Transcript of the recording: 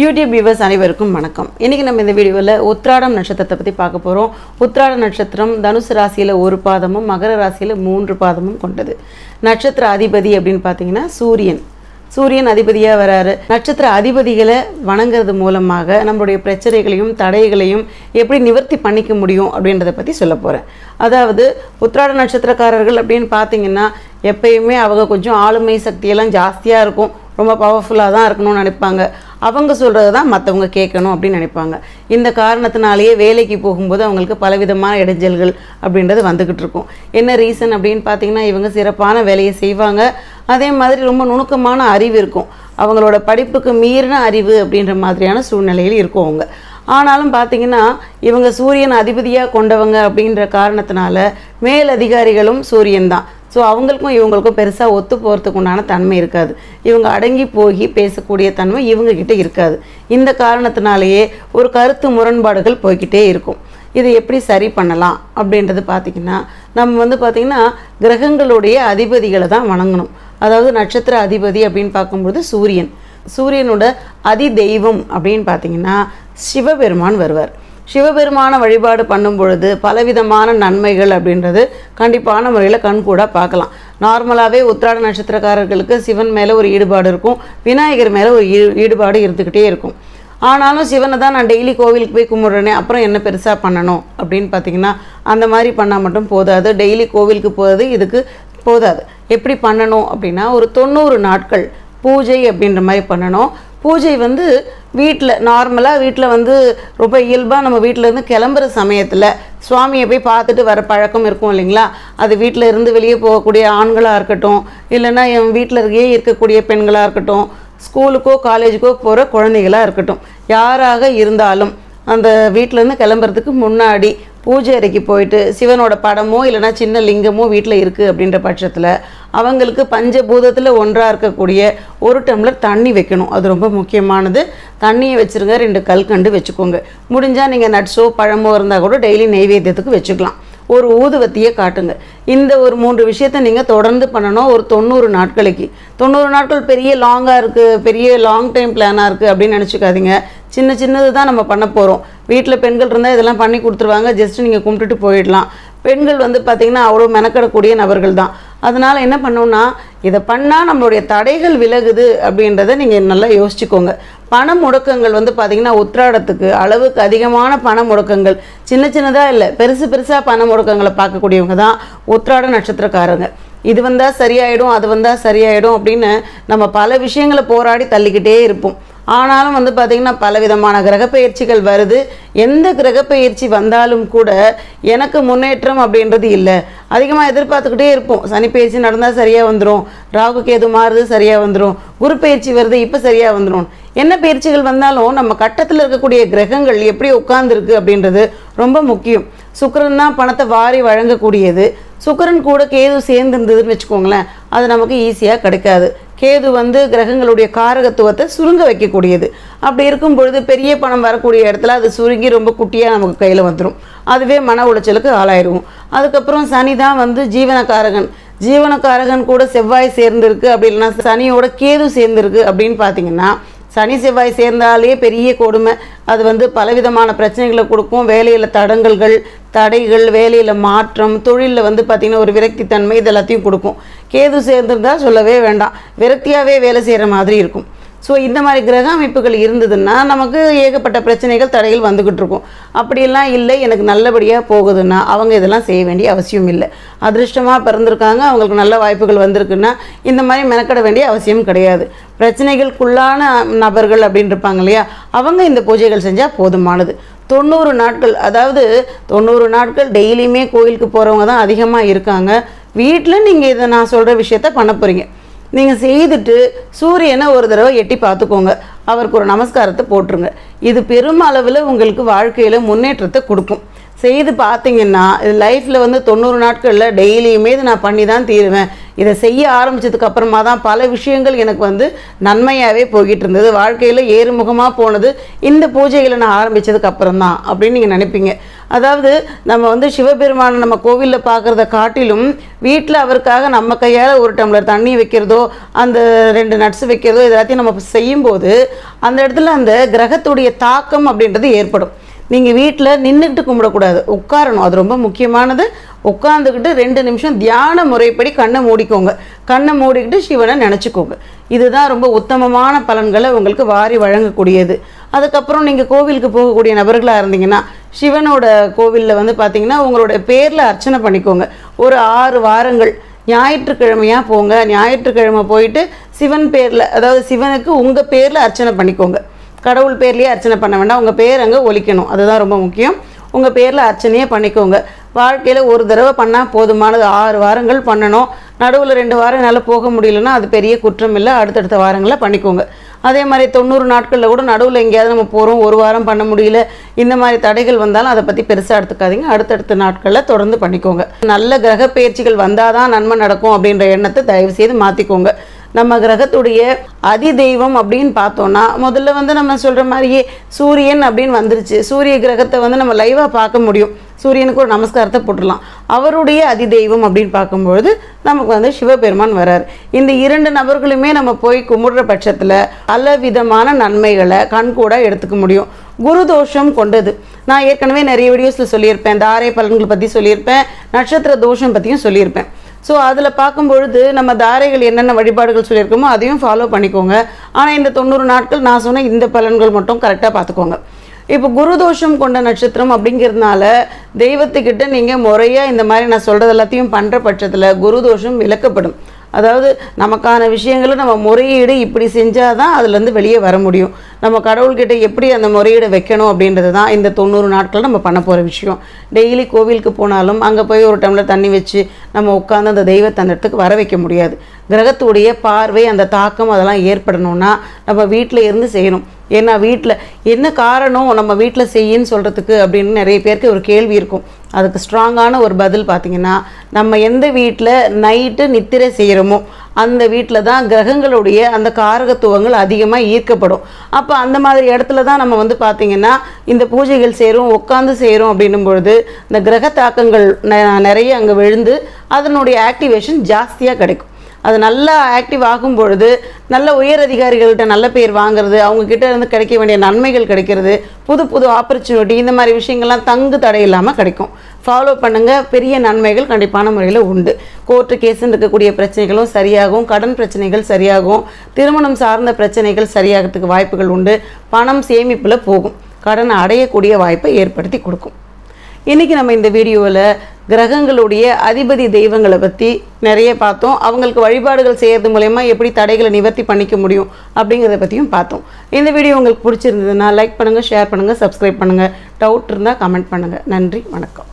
YouTube viewers அனைவருக்கும் வணக்கம். இன்றைக்கி நம்ம இந்த வீடியோவில் உத்ராடம் நட்சத்திரத்தை பற்றி பார்க்க போகிறோம் உத்ராட நட்சத்திரம் தனுசு ராசியில் ஒரு பாதமும் மகர ராசியில் மூன்று பாதமும் கொண்டது. நட்சத்திர அதிபதி அப்படின்னு பார்த்தீங்கன்னா சூரியன். சூரியன் அதிபதியாக வராரு. நட்சத்திர அதிபதிகளை வணங்குறது மூலமாக நம்மளுடைய பிரச்சனைகளையும் தடைகளையும் எப்படி நிவர்த்தி பண்ணிக்க முடியும் அப்படின்றத பற்றி சொல்ல போகிறேன் அதாவது உத்ராட நட்சத்திரக்காரர்கள் அப்படின்னு பார்த்தீங்கன்னா எப்பயுமே அவங்க கொஞ்சம் ஆளுமை சக்தியெல்லாம் ஜாஸ்தியாக இருக்கும். ரொம்ப பவர்ஃபுல்லாக தான் இருக்கணும்னு நினைப்பாங்க. அவங்க சொல்கிறது தான் மற்றவங்க கேட்கணும் அப்படின்னு நினைப்பாங்க. இந்த காரணத்தினாலேயே வேலைக்கு போகும்போது அவங்களுக்கு பலவிதமான இடைஞ்சல்கள் அப்படின்றது வந்துக்கிட்டு இருக்கும். என்ன ரீசன் அப்படின்னு பார்த்தீங்கன்னா இவங்க சிறப்பான வேலையை செய்வாங்க. அதே மாதிரி ரொம்ப நுணுக்கமான அறிவு இருக்கும். அவங்களோட படிப்புக்கு மீறின அறிவு அப்படின்ற மாதிரியான சூழ்நிலையில் இருக்கும் அவங்க. ஆனாலும் பார்த்தீங்கன்னா இவங்க சூரியன் அதிபதியாக கொண்டவங்க அப்படின்ற காரணத்தினால மேல் அதிகாரிகளும் சூரியன் தான். ஸோ அவங்களுக்கும் இவங்களுக்கும் பெருசாக ஒத்து போகிறதுக்கு உண்டான தன்மை இருக்காது. இவங்க அடங்கி போய் பேசக்கூடிய தன்மை இவங்கக்கிட்ட இருக்காது. இந்த காரணத்தினாலேயே ஒரு கருத்து முரண்பாடுகள் போய்கிட்டே இருக்கும். இதை எப்படி சரி பண்ணலாம் அப்படின்றது பார்த்திங்கன்னா நம்ம வந்து பார்த்திங்கன்னா கிரகங்களுடைய அதிபதிகளை தான் வணங்கணும். அதாவது நட்சத்திர அதிபதி அப்படின்னு பார்க்கும்போது சூரியன். சூரியனோட அதி தெய்வம் அப்படின்னு பார்த்தீங்கன்னா சிவபெருமான் வருவார். சிவபெருமான வழிபாடு பண்ணும் பொழுது பலவிதமான நன்மைகள் அப்படின்றது கண்டிப்பான முறையில் கண்கூடாக பார்க்கலாம். நார்மலாகவே உத்திராட நட்சத்திரக்காரர்களுக்கு சிவன் மேலே ஒரு ஈடுபாடு இருக்கும். விநாயகர் மேலே ஒரு ஈ ஈடுபாடு இருந்துக்கிட்டே இருக்கும். ஆனாலும் சிவனை தான் நான் டெய்லி கோவிலுக்கு போய் கும்பிட்றேனே அப்புறம் என்ன பெருசாக பண்ணணும் அப்படின்னு பார்த்தீங்கன்னா அந்த மாதிரி பண்ணால் மட்டும் போதாது. டெய்லி கோவிலுக்கு போகிறது இதுக்கு போதாது. எப்படி பண்ணணும் அப்படின்னா ஒரு தொண்ணூறு நாட்கள் பூஜை அப்படின்ற மாதிரி பண்ணணும். பூஜை வந்து வீட்டில் நார்மலாக வீட்டில் வந்து ரொம்ப இயல்பாக நம்ம வீட்டிலேருந்து கிளம்புற சமயத்தில் சுவாமியை போய் பார்த்துட்டு வர பழக்கம் இருக்கும் இல்லைங்களா? அது வீட்டில் இருந்து வெளியே போகக்கூடிய ஆண்களாக இருக்கட்டும் இல்லைன்னா என் வீட்டில் இருக்கே இருக்கக்கூடிய பெண்களாக இருக்கட்டும் ஸ்கூலுக்கோ காலேஜுக்கோ போகிற குழந்தைகளாக இருக்கட்டும். யாராக இருந்தாலும் அந்த வீட்டிலேருந்து கிளம்புறதுக்கு முன்னாடி பூஜை அறைக்கு போயிட்டு சிவனோட படமோ இல்லைன்னா சின்ன லிங்கமோ வீட்டில் இருக்குது அப்படின்ற பட்சத்தில் அவங்களுக்கு பஞ்சபூதத்தில் ஒன்றாக இருக்கக்கூடிய ஒரு டம்ளர் தண்ணி வைக்கணும். அது ரொம்ப முக்கியமானது. தண்ணியை வச்சுருங்க ரெண்டு கல்கண்டு வச்சுக்கோங்க. முடிஞ்சால் நீங்கள் நட்ஸோ பழமோ இருந்தால் கூட டெய்லி நெய்வேத்தியத்துக்கு வச்சுக்கலாம். ஒரு ஊதுவத்தியை காட்டுங்க. இந்த ஒரு மூன்று விஷயத்தை நீங்கள் தொடர்ந்து பண்ணணும் ஒரு தொண்ணூறு நாட்களுக்கு. தொண்ணூறு நாட்கள் பெரிய லாங்காக இருக்குது பெரிய லாங் டைம் பிளானாக இருக்குது அப்படின்னு நினச்சிக்காதீங்க. சின்ன சின்னது தான் நம்ம பண்ண போகிறோம் வீட்டில் பெண்கள் இருந்தால் இதெல்லாம் பண்ணி கொடுத்துருவாங்க. ஜஸ்ட் நீங்கள் கும்பிட்டுட்டு போயிடலாம். பெண்கள் வந்து பார்த்திங்கன்னா அவ்வளோ மெனக்கிடக்கூடிய நபர்கள் தான். அதனால் என்ன பண்ணோம்னா இதை பண்ணால் நம்மளுடைய தடைகள் விலகுது அப்படின்றத நீங்கள் நல்லா யோசிச்சுக்கோங்க. பண முடக்கங்கள் வந்து பார்த்திங்கன்னா உத்திராடத்துக்கு அளவுக்கு அதிகமான பண முடக்கங்கள் சின்ன சின்னதாக இல்லை பெருசு பெருசாக பண முடக்கங்களை பார்க்கக்கூடியவங்க தான் உத்திராட நட்சத்திரக்காரங்க. இது வந்தால் சரியாயிடும் அது வந்தால் சரியாயிடும் அப்படின்னு நம்ம பல விஷயங்களை போராடி தள்ளிக்கிட்டே இருப்போம். ஆனாலும் வந்து பார்த்திங்கன்னா பலவிதமான கிரகப்பெயர்ச்சிகள் வருது. எந்த கிரகப்பெயர்ச்சி வந்தாலும் கூட எனக்கு முன்னேற்றம் அப்படின்றது இல்லை. அதிகமாக எதிர்பார்த்துக்கிட்டே இருப்போம். சனி பயிற்சி நடந்தால் சரியாக வந்துடும் ராகு கேது மாறுது சரியாக வந்துடும் குரு பயிற்சி வருது இப்போ சரியாக வந்துடும் என்ன பயிற்சிகள் வந்தாலும் நம்ம கட்டத்தில் இருக்கக்கூடிய கிரகங்கள் எப்படி உட்கார்ந்துருக்கு அப்படின்றது ரொம்ப முக்கியம். சுக்கரன் தான் பணத்தை வாரி வழங்கக்கூடியது. சுக்கரன் கூட கேது சேர்ந்து இருந்ததுன்னு வச்சுக்கோங்களேன் அது நமக்கு ஈஸியாக கிடைக்காது. கேது வந்து கிரகங்களுடைய காரகத்துவத்தை சுருங்க வைக்கக்கூடியது. அப்படி இருக்கும் பொழுது பெரிய பணம் வரக்கூடிய இடத்துல அது சுருங்கி ரொம்ப குட்டியாக நமக்கு கையில் வந்துடும் அதுவே மன உளைச்சலுக்கு ஆளாயிருவோம். அதுக்கப்புறம் சனி தான் வந்து ஜீவனக்காரகன். ஜீவனக்காரகன் கூட செவ்வாய் சேர்ந்திருக்கு அப்படி இல்லைன்னா சனியோட கேது சேர்ந்திருக்கு அப்படின்னு பார்த்தீங்கன்னா சனி செவ்வாய் சேர்ந்தாலே பெரிய கொடுமை. அது வந்து பலவிதமான பிரச்சனைகளை கொடுக்கும். வேலையில் தடங்கல்கள் தடைகள் வேலையில் மாற்றம் தொழிலில் வந்து பார்த்திங்கன்னா ஒரு விரக்தித்தன்மை இது எல்லாத்தையும் கொடுக்கும். கேது சேர்ந்திருந்தால் சொல்லவே வேண்டாம். விரக்தியாகவே வேலை செய்கிற மாதிரி இருக்கும். ஸோ இந்த மாதிரி கிரக அமைப்புகள் இருந்ததுன்னா நமக்கு ஏகப்பட்ட பிரச்சனைகள் தடைகள் வந்துக்கிட்டு இருக்கும். அப்படியெல்லாம் இல்லை. எனக்கு நல்லபடியாக போகுதுன்னா அவங்க இதெல்லாம் செய்ய வேண்டிய அவசியம் இல்லை. அதிர்ஷ்டமாக பிறந்திருக்காங்க. அவங்களுக்கு நல்ல வாய்ப்புகள் வந்திருக்குன்னா இந்த மாதிரி மெனக்கட வேண்டிய அவசியம் கிடையாது. பிரச்சனைகளுக்குள்ளான நபர்கள் அப்படின்னு இருப்பாங்க இல்லையா? அவங்க இந்த பூஜைகள் செஞ்சால் போதுமானது. தொண்ணூறு நாட்கள் அதாவது தொண்ணூறு நாட்கள் டெய்லியுமே கோயிலுக்கு போகிறவங்க தான் அதிகமாக இருக்காங்க. வீட்டில் நீங்கள் இதை நான் சொல்கிற விஷயத்த பண்ண போகிறீங்க நீங்கள் செய்துட்டு சூரியனை ஒரு தடவை எட்டி பார்த்துக்கோங்க. அவருக்கு ஒரு நமஸ்காரத்தை போட்டுருங்க. இது பெரும் அளவில் உங்களுக்கு வாழ்க்கையில் முன்னேற்றத்தை கொடுக்கும். செய்து பார்த்தீங்கன்னா இது லைஃப்பில் வந்து தொண்ணூறு நாட்களில் டெய்லியுமே இது நான் பண்ணி தான் தீருவேன். இதை செய்ய ஆரம்பித்ததுக்கு அப்புறமா தான் பல விஷயங்கள் எனக்கு வந்து நன்மையாகவே போய்கிட்டு இருந்தது. வாழ்க்கையில் ஏறுமுகமாக போனது இந்த பூஜைகளை நான் ஆரம்பித்ததுக்கு அப்புறம் தான் அப்படின்னு நீங்கள் நினைப்பீங்க. அதாவது நம்ம வந்து சிவபெருமானை நம்ம கோவிலில் பார்க்குறத காட்டிலும் வீட்டில் அவருக்காக நம்ம கையால் ஒரு டம்ளர் தண்ணி வைக்கிறதோ அந்த ரெண்டு நட்ஸ் வைக்கிறதோ இதெல்லாத்தையும் நம்ம செய்யும்போது அந்த இடத்துல அந்த கிரகத்துடைய தாக்கம் அப்படின்றது ஏற்படும். நீங்கள் வீட்டில் நின்றுக்கிட்டு கும்பிடக்கூடாது. உட்காரணும். அது ரொம்ப முக்கியமானது. உட்காந்துக்கிட்டு ரெண்டு நிமிஷம் தியான முறைப்படி கண்ணை மூடிக்கோங்க. கண்ணை மூடிக்கிட்டு சிவனை நினச்சிக்கோங்க. இதுதான் ரொம்ப உத்தமமான பலன்களை உங்களுக்கு வாரி வழங்கக்கூடியது. அதுக்கப்புறம் நீங்கள் கோவிலுக்கு போகக்கூடிய நபர்களாக இருந்தீங்கன்னா சிவனோட கோவிலில் வந்து பார்த்தீங்கன்னா உங்களோட பேரில் அர்ச்சனை பண்ணிக்கோங்க. ஒரு ஆறு வாரங்கள் ஞாயிற்றுக்கிழமையாக போங்க. ஞாயிற்றுக்கிழமை போயிட்டு சிவன் பேரில் அதாவது சிவனுக்கு உங்கள் பேரில் அர்ச்சனை பண்ணிக்கோங்க. கடவுள் பேர்லேயே அர்ச்சனை பண்ண வேண்டாம். உங்கள் பேர் அங்கே ஒழிக்கணும் அதுதான் ரொம்ப முக்கியம். உங்கள் பேரில் அர்ச்சனையே பண்ணிக்கோங்க. வாழ்க்கையில் ஒரு தடவை பண்ணால் போதுமானது. ஆறு வாரங்கள் பண்ணணும். நடுவில் ரெண்டு வாரம் என்னால் போக முடியலன்னா அது பெரிய குற்றம் இல்லை. அடுத்தடுத்த வாரங்களில் பண்ணிக்கோங்க. அதே மாதிரி தொண்ணூறு நாட்களில் கூட நடுவில் எங்கேயாவது நம்ம போகிறோம் ஒரு வாரம் பண்ண முடியல. இந்த மாதிரி தடைகள் வந்தாலும் அதை பற்றி பெருசாக எடுத்துக்காதீங்க. அடுத்தடுத்த நாட்களில் தொடர்ந்து பண்ணிக்கோங்க. நல்ல கிரக பயிற்சிகள் வந்தால் தான் நன்மை நடக்கும் அப்படின்ற எண்ணத்தை தயவு செய்து மாற்றிக்கோங்க நம்ம கிரகத்துடைய அதி தெய்வம் அப்படின்னு பார்த்தோன்னா முதல்ல வந்து நம்ம சொல்கிற மாதிரியே சூரியன் அப்படின்னு வந்துருச்சு. சூரிய கிரகத்தை வந்து நம்ம லைவாக பார்க்க முடியும். சூரியனுக்கு ஒரு நமஸ்காரத்தை போட்டுடலாம். அவருடைய அதி தெய்வம் அப்படின்னு பார்க்கும்பொழுது நமக்கு வந்து சிவபெருமான் வரார். இந்த இரண்டு நபர்களுமே நம்ம போய் கும்பிடுற பட்சத்தில் பல விதமான நன்மைகளை கண்கூட எடுத்துக்க முடியும். குரு தோஷம் கொண்டது. நான் ஏற்கனவே நிறைய வீடியோஸில் சொல்லியிருப்பேன். தாரை பலன்கள் பற்றி சொல்லியிருப்பேன். நட்சத்திர தோஷம் பற்றியும் சொல்லியிருப்பேன். ஸோ அதில் பார்க்கும்பொழுது நம்ம தாரைகள் என்னென்ன வழிபாடுகள் சொல்லியிருக்கோமோ அதையும் ஃபாலோ பண்ணிக்கோங்க. ஆனால் இந்த தொண்ணூறு நாட்கள் நான் சொன்ன இந்த பலன்கள் மட்டும் கரெக்டாக பார்த்துக்கோங்க. இப்போ குரு தோஷம் கொண்ட நட்சத்திரம் அப்படிங்கிறதுனால தெய்வத்துக்கிட்ட நீங்கள் முறையாக இந்த மாதிரி நான் சொல்கிறது எல்லாத்தையும் பண்ணுற பட்சத்தில் குரு தோஷம் விளக்கப்படும். அதாவது நமக்கான விஷயங்களை நம்ம முறையீடு இப்படி செஞ்சால் தான் அதுலேருந்து வெளியே வர முடியும். நம்ம கடவுள்கிட்ட எப்படி அந்த முறையீடு வைக்கணும் அப்படின்றது தான் இந்த தொண்ணூறு நாட்கள் நம்ம பண்ண போகிற விஷயம். டெய்லி கோவிலுக்கு போனாலும் அங்கே போய் ஒரு டம்ளர் தண்ணி வச்சு நம்ம உட்காந்து அந்த தெய்வத்தை அந்த இடத்துக்கு வர வைக்க முடியாது. கிரகத்துடைய பார்வை அந்த தாக்கம் அதெல்லாம் ஏற்படணும்னா நம்ம வீட்டில் இருந்து செய்யணும். ஏன்னா வீட்டில் என்ன காரணம் நம்ம வீட்டில் செய்யின்னு சொல்கிறதுக்கு அப்படின்னு நிறைய பேருக்கு ஒரு கேள்வி இருக்கும். அதுக்கு ஸ்ட்ராங்கான ஒரு பதில் பார்த்திங்கன்னா நம்ம எந்த வீட்டில் நைட்டு நித்திரை செய்கிறோமோ அந்த வீட்டில் தான் கிரகங்களுடைய அந்த காரகத்துவங்கள் அதிகமாக ஈர்க்கப்படும். அப்போ அந்த மாதிரி இடத்துல தான் நம்ம வந்து பார்த்திங்கன்னா இந்த பூஜைகள் செய்கிறோம் உட்காந்து செய்கிறோம் அப்படின்னும் பொழுது இந்த கிரக தாக்கங்கள் நிறைய அங்கே விழுந்து அதனுடைய ஆக்டிவேஷன் ஜாஸ்தியாக கிடைக்கும். அது நல்லா ஆக்டிவ் ஆகும் பொழுது நல்ல உயர் அதிகாரிகள்கிட்ட நல்ல பேர் வாங்குறது அவங்கக்கிட்ட இருந்து கிடைக்க வேண்டிய நன்மைகள் கிடைக்கிறது புது புது ஆப்பர்ச்சுனிட்டி இந்த மாதிரி விஷயங்கள்லாம் தங்கு தடை இல்லாமல் கிடைக்கும். ஃபாலோ பண்ணுங்கள் பெரிய நன்மைகள் கண்டிப்பான முறையில் உண்டு. கோர்ட்டு கேஸுன்னு இருக்கக்கூடிய பிரச்சனைகளும் சரியாகும். கடன் பிரச்சனைகள் சரியாகும். திருமணம் சார்ந்த பிரச்சனைகள் சரியாகிறதுக்கு வாய்ப்புகள் உண்டு. பணம் சேமிப்பில் போகும். கடனை அடையக்கூடிய வாய்ப்பை ஏற்படுத்தி கொடுக்கும். இன்றைக்கி நம்ம இந்த வீடியோவில் கிரகங்களுடைய அதிபதி தெய்வங்களை பற்றி நிறைய பார்த்தோம். அவங்களுக்கு வழிபாடுகள் செய்கிறது மூலயமா எப்படி தடைகளை நிவர்த்தி பண்ணிக்க முடியும் அப்படிங்கிறத பற்றியும் பார்த்தோம். இந்த வீடியோ உங்களுக்கு பிடிச்சிருந்ததுன்னா லைக் பண்ணுங்கள் ஷேர் பண்ணுங்கள் சப்ஸ்கிரைப் பண்ணுங்கள் டவுட் இருந்தால் கமெண்ட் பண்ணுங்கள் நன்றி வணக்கம்.